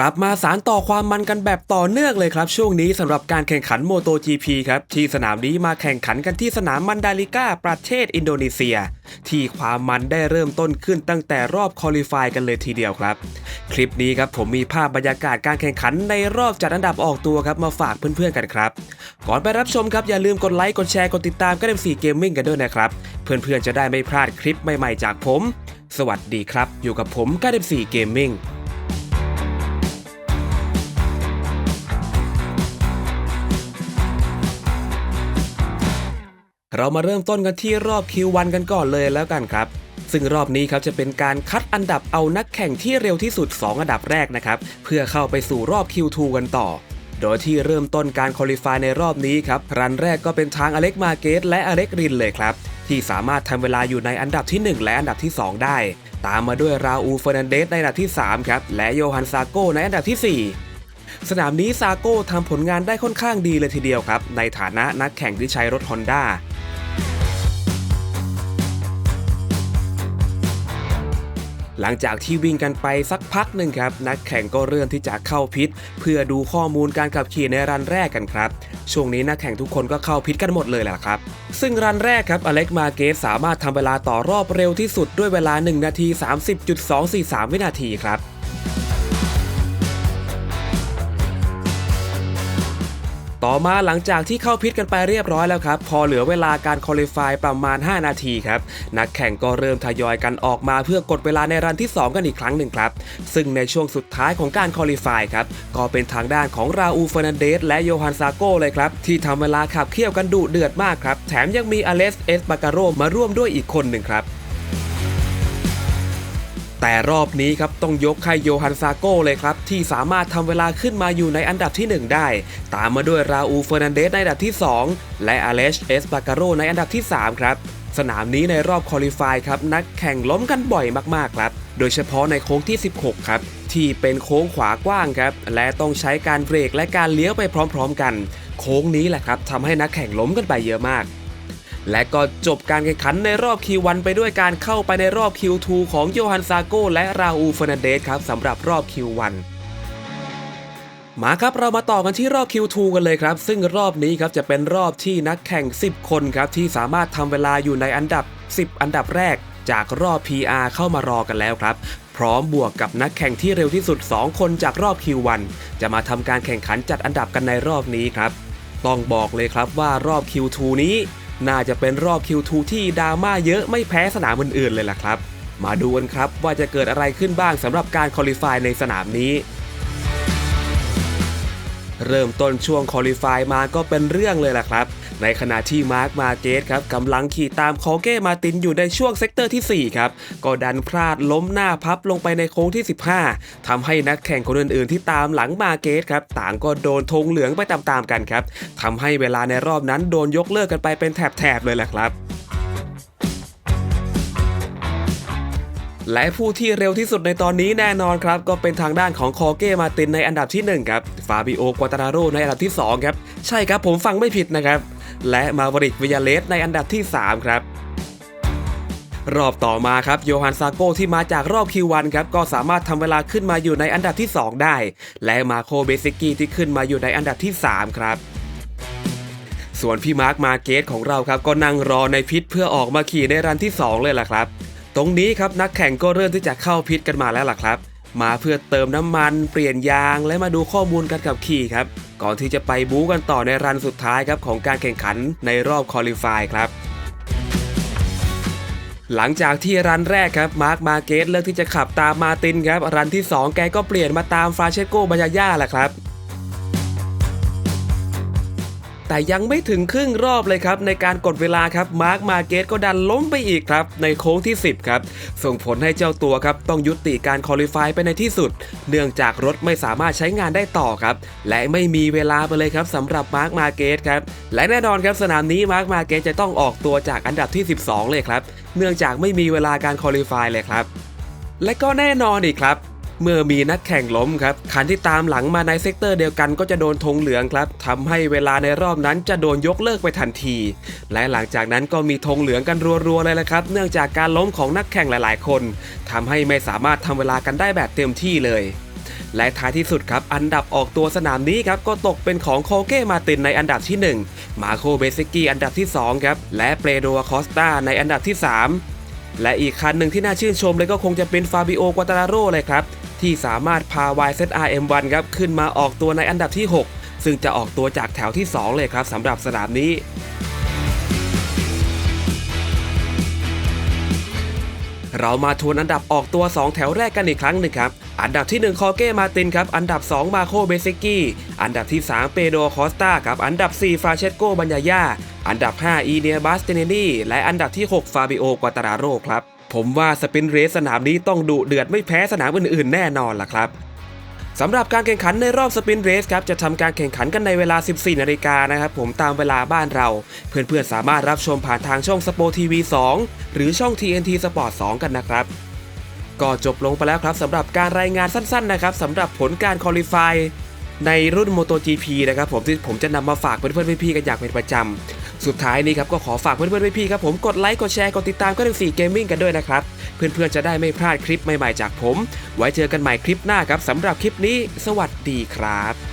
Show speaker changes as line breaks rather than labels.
กลับมาสารต่อความมันกันแบบต่อเนื่องเลยครับ ช่วงนี้สำหรับการแข่งขันโมโต GP ครับ ที่สนามนี้มาแข่งขันกันที่สนามมันดาลิก้าประเทศอินโดนีเซีย ที่ความมันได้เริ่มต้นขึ้นตั้งแต่รอบคอลิฟายกันเลยทีเดียวครับ คลิปนี้ครับผมมีภาพบรรยากาศการแข่งขันในรอบจัดอันดับออกตัวครับมาฝากเพื่อนๆกันครับก่อนไปรับชมครับอย่าลืมกดไลค์กดแชร์กดติดตามก็เดมสี่เกมมิ่งกันด้วยนะครับเพื่อนๆจะได้ไม่พลาดคลิปใหม่ๆจากผม สวัสดีครับ อยู่กับผมก็เดมสี่เกมมิ่ง เรามาเริ่มต้นกันที่รอบ Q1 กันก่อนเลยแล้วกันครับ ซึ่งรอบนี้ครับจะเป็นการคัดอันดับเอานักแข่งที่เร็วที่สุด 2 อันดับแรกนะครับเพื่อเข้าไปสู่รอบ Q2 กันต่อ โดยที่เริ่มต้นการคอลิฟายในรอบนี้ครับรันแรกก็เป็นทางอเล็กมาเกตและอเล็กรินเลยครับที่สามารถทำเวลาอยู่ในอันดับที่ 1 และอันดับที่ 2 ได้ ตามมาด้วยราอูเฟอร์นันเดสในอันดับที่3ครับและโยฮันซาโกในอันดับที่ 4สนามนี้ซาโก้ทำผลงานได้ค่อนข้างดีเลยทีเดียวครับ ในฐานะนักแข่งที่ใช้รถฮ หลังจากที่วิ่งกันไปสักพักหนึ่งครับ นักแข่งก็เริ่มที่จะเข้าพิษ เพื่อดูข้อมูลการขับขี่ในรันแรกกันครับ ช่วงนี้นักแข่งทุกคนก็เข้าพิษกันหมดเลยแหละครับ ซึ่งรันแรกครับอเล็กมาเกสสามารถทำเวลาต่อรอบเร็วที่สุดด้วยเวลา 1 นาที 30.243 วินาทีครับ ต่อมาหลังจากที่เข้าพิษกันไปเรียบร้อยแล้วครับ พอเหลือเวลาการคอลิฟายประมาณ 5 นาทีครับ นักแข่งก็เริ่มทยอยกันออกมาเพื่อกดเวลาในรันที่ 2 กันอีกครั้งหนึ่งครับ ซึ่งในช่วงสุดท้ายของการคอลิฟายครับ ก็เป็นทางด้านของราอูเฟอร์นันเดสและโยฮันซาโกเลยครับ ที่ทำเวลาขับเคี่ยวกันดุเดือดมากครับ แถมยังมีอเลสเอสบาการโรมาร่วมด้วยอีกคนหนึ่งครับ แต่รอบนี้ครับต้องยกให้โยฮันซาโก้เลยครับ ที่สามารถทำเวลาขึ้นมาอยู่ในอันดับที่ 1 ได้ ตามมาด้วยราอูเฟอร์นันเดสในอันดับที่ 2 และอเลชเอสบาการโรในอันดับที่ 3 ครับ สนามนี้ในรอบคอลิฟายครับ นักแข่งล้มกันบ่อยมากๆครับ โดยเฉพาะในโค้งที่ 16 ครับ ที่เป็นโค้งขวากว้างครับ และต้องใช้การเบรกและการเลี้ยวไปพร้อม ๆ กัน โค้งนี้แหละครับทำให้นักแข่งล้มกันไปเยอะมาก และก็จบการแข่งขันในรอบ Q1 ไปด้วยการเข้าไปในรอบ Q2 ของโยฮันซาโกและราอูเฟนเดสครับสำหรับรอบ Q1 มาครับเรามาต่อกันที่รอบ Q2 กันเลยครับ ซึ่งรอบนี้ครับจะเป็นรอบที่นักแข่ง 10 คนครับที่สามารถทำเวลาอยู่ในอันดับ 10 อันดับแรก จากรอบ PR เข้ามารอกันแล้วครับ พร้อมบวกกับนักแข่งที่เร็วที่สุด 2 คนจากรอบ Q1 จะมาทำการแข่งขันจัดอันดับกันในรอบนี้ครับ ต้องบอกเลยครับว่ารอบ Q2 นี้ น่าจะเป็นรอบ Q2 ที่ดราม่าเยอะไม่แพ้สนามอื่นๆเลยล่ะครับ มาดูกันครับว่าจะเกิดอะไรขึ้นบ้างสำหรับการคอลิฟายในสนามนี้ เริ่มต้นช่วงคอลิฟายมาก็เป็นเรื่องเลยล่ะครับ ในขณะที่มาร์คมาเกตครับกำลังขี่ตามคอเก้มาตินอยู่ในช่วงเซกเตอร์ที่ 4 ครับ ก็ดันพลาดล้มหน้าพับลงไปในโค้งที่ 15ทำให้นักแข่งคนอื่นๆ ที่ตามหลังมาเกตครับต่างก็โดนธงเหลืองไปตามๆกันครับทำให้เวลาในรอบนั้นโดนยกเลิกกันไปเป็นแถบๆเลยแหละครับและผู้ที่เร็วที่สุดในตอนนี้แน่นอนครับ ก็เป็นทางด้านของคอเก้มาตินในอันดับที่ 1 ครับ ฟาบิโอ กัวตาราโรในอันดับที่ 2 ครับ ใช่ครับผมฟังไม่ผิดนะครับ และมาวริกวิยาเลสในอันดับที่ 3 ครับรอบต่อมาครับโยฮันซาโกที่มาจากรอบ Q1 ครับก็สามารถทำเวลาขึ้นมาอยู่ในอันดับที่ 2 ได้ และมาโคเบซิกี้ที่ขึ้นมาอยู่ในอันดับที่ 3 ครับ ส่วนพี่มาร์คมาเกตของเราครับก็นั่งรอในพิษเพื่อออกมาขี่ในรันที่ 2 เลยล่ะครับ ตรงนี้ครับนักแข่งก็เริ่มที่จะเข้าพิษกันมาแล้วล่ะครับ มาเพื่อเติมน้ำมันเปลี่ยนยางและมาดูข้อมูลการขับขี่ครับ ก่อนที่จะไปบู๊กันต่อในรันสุดท้ายครับของการแข่งขันในรอบคอลิฟายครับหลังจากที่รันแรกครับมาร์คมาเกตเลือกที่จะขับตามมาตินครับ รันที่ 2 แกก็เปลี่ยนมาตามฟราเชโกบายาย่าแหละครับ แต่ยังไม่ถึงครึ่งรอบเลยครับ ในการกดเวลาครับมาร์คมาเกตก็ดันล้มไปอีกครับ ในโค้งที่ 10 ครับ ส่งผลให้เจ้าตัวครับ ต้องยุติการคอลิฟายไปในที่สุด เนื่องจากรถไม่สามารถใช้งานได้ต่อครับ และไม่มีเวลาไปเลยครับสำหรับมาร์คมาเกตครับ และแน่นอนครับสนามนี้มาร์คมาเกตจะต้องออกตัวจากอันดับที่ 12 เลยครับ เนื่องจากไม่มีเวลาการคอลิฟายเลยครับ และก็แน่นอนอีกครับ เมื่อมีนักแข่งล้มครับคันที่ตามหลังมาในเซกเตอร์เดียวกันก็จะโดนธงเหลืองครับทำให้เวลาในรอบนั้นจะโดนยกเลิกไปทันที และหลังจากนั้นก็มีธงเหลืองกันรัวๆเลยละครับ เนื่องจากการล้มของนักแข่งหลายๆ คนทำให้ไม่สามารถทำเวลากันได้แบบเต็มที่เลยและท้ายที่สุดครับ อันดับออกตัวสนามนี้ครับ ก็ตกเป็นของโคเก้มาตินในอันดับที่ 1 มาโคเบซิกี้อันดับที่ 2 ครับ และเปโดคอสตาในอันดับที่ 3 และอีกคันหนึ่งที่น่าชื่นชมเลยก็คงจะเป็นฟาบิโอกวาตาโร่เลยครับ ที่สามารถพา YZRM1 ครับขึ้นมาออกตัวในอันดับที่ 6 ซึ่งจะออกตัวจากแถวที่ 2 เลยครับสำหรับสนามนี้เรามาทวนอันดับออกตัว 2 แถวแรกกันอีกครั้งหนึ่งครับ อันดับที่ 1 คอเก้มาตินครับ อันดับ 2 มาโคเบซิกี้ อันดับที่ 3 เปโดคอสตาครับ อันดับ 4 ฟาเชสโกบัญญายาอันดับ 5 อีเนียบัสเตเนนีและอันดับที่ 6 ฟาบิโอกวาตาราโรครับ ผมว่าสปินเรสสนามนี้ต้องดุเดือดไม่แพ้สนามอื่นๆ แน่นอนล่ะครับสำหรับการแข่งขันในรอบสปินเรสครับจะทำการแข่งขันกันในเวลา 14 นาฬิกานะครับผมตามเวลาบ้านเรา เพื่อนๆ สามารถรับชมผ่านทางช่องสป o ทีวี 2 หรือช่อง TNT Sport 2 กันนะครับ ก็จบลงไปแล้วครับสำหรับการรายงานสั้นๆนะครับสำหรับผลการคอลิฟายในรุ่น MotoGP นะครับผมที่ผมจะนำมาฝากเพื่อนๆพี่ๆกันอย่างเป็นประจำ สุดท้ายนี้ครับก็ขอฝากเพื่อนๆพี่ๆครับผมกดไลค์กดแชร์กดติดตามก็ถึง4 Gaming กันด้วยนะครับ เพื่อนๆจะได้ไม่พลาดคลิปใหม่ๆจากผม ไว้เจอกันใหม่คลิปหน้าครับสำหรับคลิปนี้ สวัสดีครับ